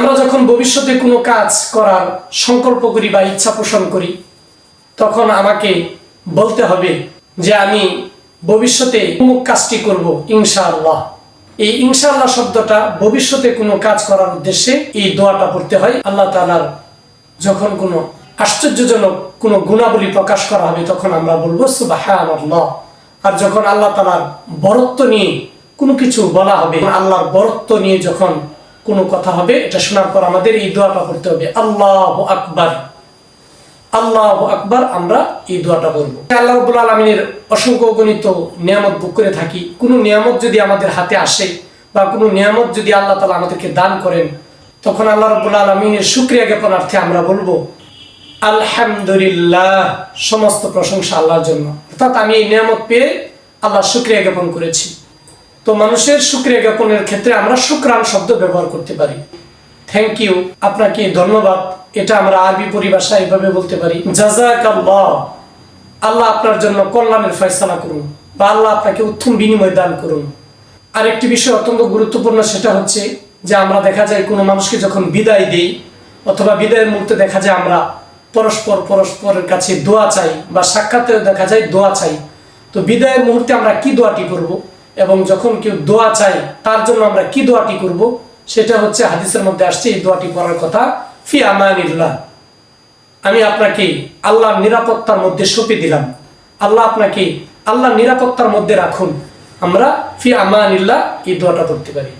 আমরা যখন ভবিষ্যতে কোনো কাজ করার সংকল্প করি বা ইচ্ছা পোষণ করি, তখন আমাকে বলতে হবে যে আমি ভবিষ্যতে অমুক কাজটি করব, ইনশাআল্লাহ। এই ইনশাআল্লাহ শব্দটা ভবিষ্যতে কোনো কাজ করার উদ্দেশ্যে এই দোয়াটা পড়তে হয়। আল্লাহ তালার যখন কোনো আশ্চর্যজনক কোনো গুণাবলী প্রকাশ করা হবে, তখন আমরা বলব সুবহানাল্লাহ। আর যখন আল্লাহ তালার বরত্ব নিয়ে কোনো কিছু বলা হবে, আল্লাহর বরত্ব নিয়ে যখন কোনো কথা হবে, এটা শোনার পর আমাদের এই দোয়াটা করতে হবে, আল্লাহ আকবার। আল্লাহ আকবার আমরা এই দোয়াটা বলব। আল্লাহ রবুল আলমিনের অসংখ্য গণিত নিয়ামত বুক করে থাকি। কোনো নিয়ামত যদি আমাদের হাতে আসে বা কোনো নিয়ামত যদি আল্লাহ তালা আমাদেরকে দান করেন, তখন আল্লাহ রবুল আলমিনের সুক্রিয়া জ্ঞাপনার্থে আমরা বলব, আলহামদুলিল্লাহ। সমস্ত প্রশংসা আল্লাহর জন্য। অর্থাৎ আমি এই নিয়ামত পেয়ে আল্লাহ শুক্রিয়া জ্ঞাপন করেছি। তো মানুষের শুক্রিয়া জ্ঞাপনের ক্ষেত্রে আমরা শুক্রান শব্দ ব্যবহার করতে পারি। থ্যাংক ইউ আপনাকে ধন্যবাদ। এটা আমরা আরবি পরিভাষায় এভাবে বলতে পারি। আল্লাহ আপনার জন্য কল্যাণের ফয়সালা করুন বা আল্লাহ আপনাকে উত্তম বিনিময় দান করুন। আরেকটি বিষয় অত্যন্ত গুরুত্বপূর্ণ, সেটা হচ্ছে যে আমরা দেখা যায় কোনো মানুষকে যখন বিদায় দিই অথবা বিদায়ের মুহূর্তে দেখা যায় আমরা পরস্পর পরস্পরের কাছে দোয়া চাই বা সাক্ষাতেও দেখা যায় দোয়া চাই। তো বিদায়ের মুহূর্তে আমরা কি দোয়াটি করব? এবং যখন কেউ দোয়া চাই তার জন্য আমরা কি দোয়াটি করব? সেটা হচ্ছে হাদিসের মধ্যে আসছে, এই দোয়াটি পড়ার কথা, ফি আমানিল্লাহ। আমি আপনাকে আল্লাহর নিরাপত্তার মধ্যে সঁপে দিলাম। আল্লাহ আপনাকে আল্লাহর নিরাপত্তার মধ্যে রাখুন। আমরা ফি আমানিল্লাহ এই দোয়াটা করতে পারি।